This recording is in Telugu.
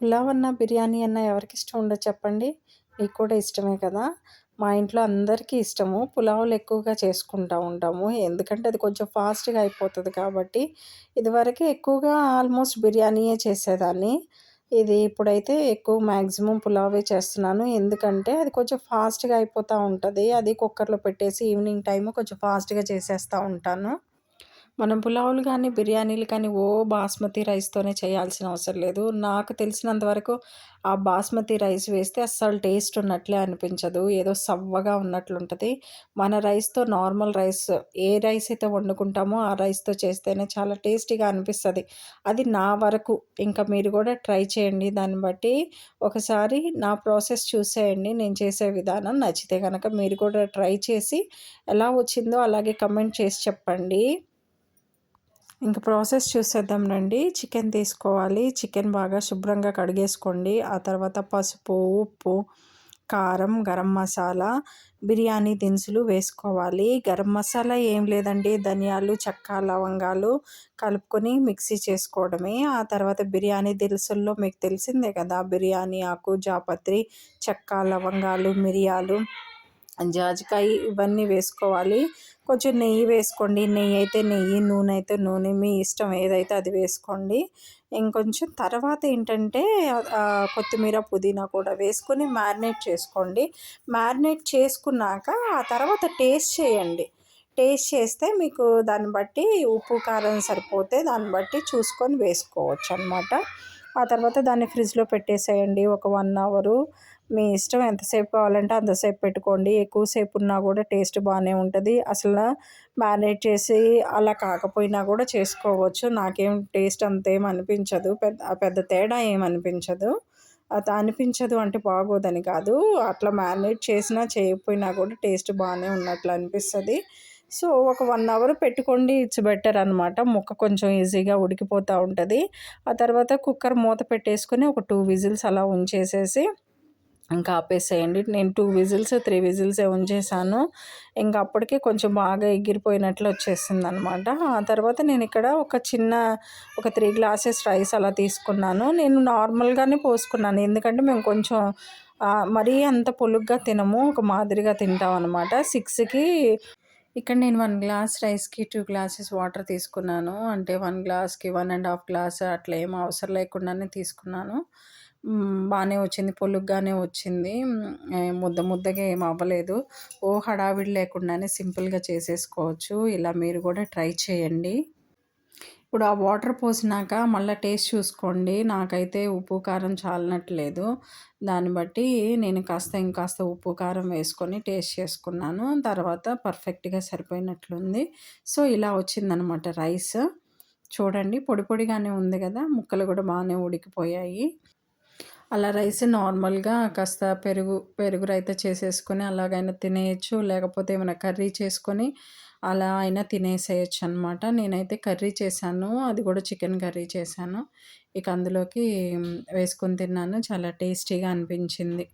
పులావ్ అన్న బిర్యానీ అన్న ఎవరికి ఇష్టం ఉండదు చెప్పండి. మీకు కూడా ఇష్టమే కదా. మా ఇంట్లో అందరికీ ఇష్టము. పులావులు ఎక్కువగా చేసుకుంటూ ఉంటాము. ఎందుకంటే అది కొంచెం ఫాస్ట్గా అయిపోతుంది కాబట్టి ఇదివరకు ఎక్కువగా ఆల్మోస్ట్ బిర్యానీయే చేసేదాన్ని. ఇది ఇప్పుడైతే ఎక్కువ మ్యాక్సిమం పులావే చేస్తున్నాను. ఎందుకంటే అది కొంచెం ఫాస్ట్గా అయిపోతూ ఉంటుంది. అది కుక్కర్లో పెట్టేసి ఈవినింగ్ టైము కొంచెం ఫాస్ట్గా చేసేస్తూ ఉంటాను. మనం పులావులు కానీ బిర్యానీలు కానీ ఓ బాస్మతి రైస్తోనే చేయాల్సిన అవసరం లేదు. నాకు తెలిసినంత వరకు ఆ బాస్మతి రైస్ వేస్తే అస్సలు టేస్ట్ ఉన్నట్లే అనిపించదు. ఏదో సవ్వగా ఉన్నట్లుంటుంది. మన రైస్తో నార్మల్ రైస్ ఏ రైస్ అయితే వండుకుంటామో ఆ రైస్తో చేస్తేనే చాలా టేస్టీగా అనిపిస్తుంది. అది నా వరకు. ఇంకా మీరు కూడా ట్రై చేయండి. దాన్ని బట్టి ఒకసారి నా ప్రాసెస్ చూసేయండి. నేను చేసే విధానం నచ్చితే కనుక మీరు కూడా ట్రై చేసి ఎలా వచ్చిందో అలాగే కమెంట్ చేసి చెప్పండి. ఇంకా ప్రాసెస్ చూసేద్దాం రండి. చికెన్ తీసుకోవాలి. చికెన్ బాగా శుభ్రంగా కడిగేసుకోండి. ఆ తర్వాత పసుపు ఉప్పు కారం గరం మసాలా బిర్యానీ దినుసులు వేసుకోవాలి. గరం మసాలా ఏం లేదండి. ధనియాలు చెక్క లవంగాలు కలుపుకొని మిక్సీ చేసుకోవడమే. ఆ తర్వాత బిర్యానీ దినుసుల్లో మీకు తెలిసిందే కదా బిర్యానీ ఆకు జాపత్రి చెక్క లవంగాలు మిరియాలు జాజికాయ ఇవన్నీ వేసుకోవాలి. కొంచెం నెయ్యి వేసుకోండి. నెయ్యి అయితే నెయ్యి నూనె అయితే నూనె. మీ ఇష్టం ఏదైతే అది వేసుకోండి. ఇంకొంచెం తర్వాత ఏంటంటే కొత్తిమీర పుదీనా కూడా వేసుకొని మ్యారినేట్ చేసుకోండి. మ్యారినేట్ చేసుకున్నాక ఆ తర్వాత టేస్ట్ చేయండి. టేస్ట్ చేస్తే మీకు దాన్ని బట్టి ఉప్పు కారం సరిపోతే దాన్ని బట్టి చూసుకొని వేసుకోవచ్చు అనమాట ఆ తర్వాత దాన్ని ఫ్రిడ్జ్లో పెట్టేసేయండి. ఒక వన్ అవరు. మీ ఇష్టం ఎంతసేపు కావాలంటే అంతసేపు పెట్టుకోండి. ఎక్కువసేపు ఉన్నా కూడా టేస్ట్ బాగానే ఉంటుంది. అసలు మ్యారినేట్ చేసి అలా కాకపోయినా కూడా చేసుకోవచ్చు. నాకేం టేస్ట్ అంతేం అనిపించదు. పెద్ద పెద్ద తేడా ఏం అనిపించదు. అది అనిపించదు అంటే బాగోదని కాదు. అట్లా మ్యారినేట్ చేసినా చేయకపోయినా కూడా టేస్ట్ బాగానే ఉన్నట్లు అనిపిస్తుంది. సో ఒక వన్ అవర్ పెట్టుకోండి ఇట్స్ బెటర్ అనమాట ముక్క కొంచెం ఈజీగా ఉడికిపోతూ ఉంటుంది. ఆ తర్వాత కుక్కర్ మూత పెట్టేసుకొని ఒక టూ విజిల్స్ అలా ఉంచేసేసి ఇంకా ఆపేసేయండి. నేను టూ విజిల్స్ త్రీ విజిల్స్ ఉంచేసాను. ఇంకా అప్పటికే కొంచెం బాగా ఎగిరిపోయినట్లు వచ్చేసింది అనమాట ఆ తర్వాత నేను ఇక్కడ ఒక చిన్న ఒక త్రీ గ్లాసెస్ రైస్ అలా తీసుకున్నాను. నేను నార్మల్గానే పోసుకున్నాను. ఎందుకంటే మేము కొంచెం మరీ అంత పొలుగ్గా తినము. ఒక మాదిరిగా తింటాం అనమాట సిక్స్కి ఇక్కడ నేను వన్ గ్లాస్ రైస్కి టూ గ్లాసెస్ వాటర్ తీసుకున్నాను. అంటే వన్ గ్లాస్కి వన్ అండ్ హాఫ్ గ్లాస్ అట్లా ఏం అవసరం లేకుండానే తీసుకున్నాను. బాగానే వచ్చింది పొలుగ్గానే వచ్చింది. ముద్ద ముద్దగా ఏం అవ్వలేదు. ఓ హడావిడి లేకుండానే సింపుల్గా చేసేసుకోవచ్చు. ఇలా మీరు కూడా ట్రై చేయండి. ఇప్పుడు ఆ వాటర్ పోసినాక మళ్ళీ టేస్ట్ చూసుకోండి. నాకైతే ఉప్పు కారం చాలినట్లేదు. దాన్ని బట్టి నేను కాస్త ఇంకాస్త ఉప్పు కారం వేసుకొని టేస్ట్ చేసుకున్నాను. తర్వాత పర్ఫెక్ట్గా సరిపోయినట్లుంది. సో ఇలా వచ్చిందనమాట రైస్. చూడండి పొడి పొడిగానే ఉంది కదా ముక్కలు కూడా బాగానే ఉడికిపోయాయి. అలా రైస్ నార్మల్గా కాస్త పెరుగు పెరుగు రైతా చేసేసుకొని అలాగైనా తినేయచ్చు. లేకపోతే ఏమైనా కర్రీ చేసుకొని అలా అయినా తినేసేయచ్చు అనమాట నేనైతే కర్రీ చేశాను. అది కూడా చికెన్ కర్రీ చేశాను. ఇక అందులోకి వేసుకొని తిన్నాను. చాలా టేస్టీగా అనిపించింది.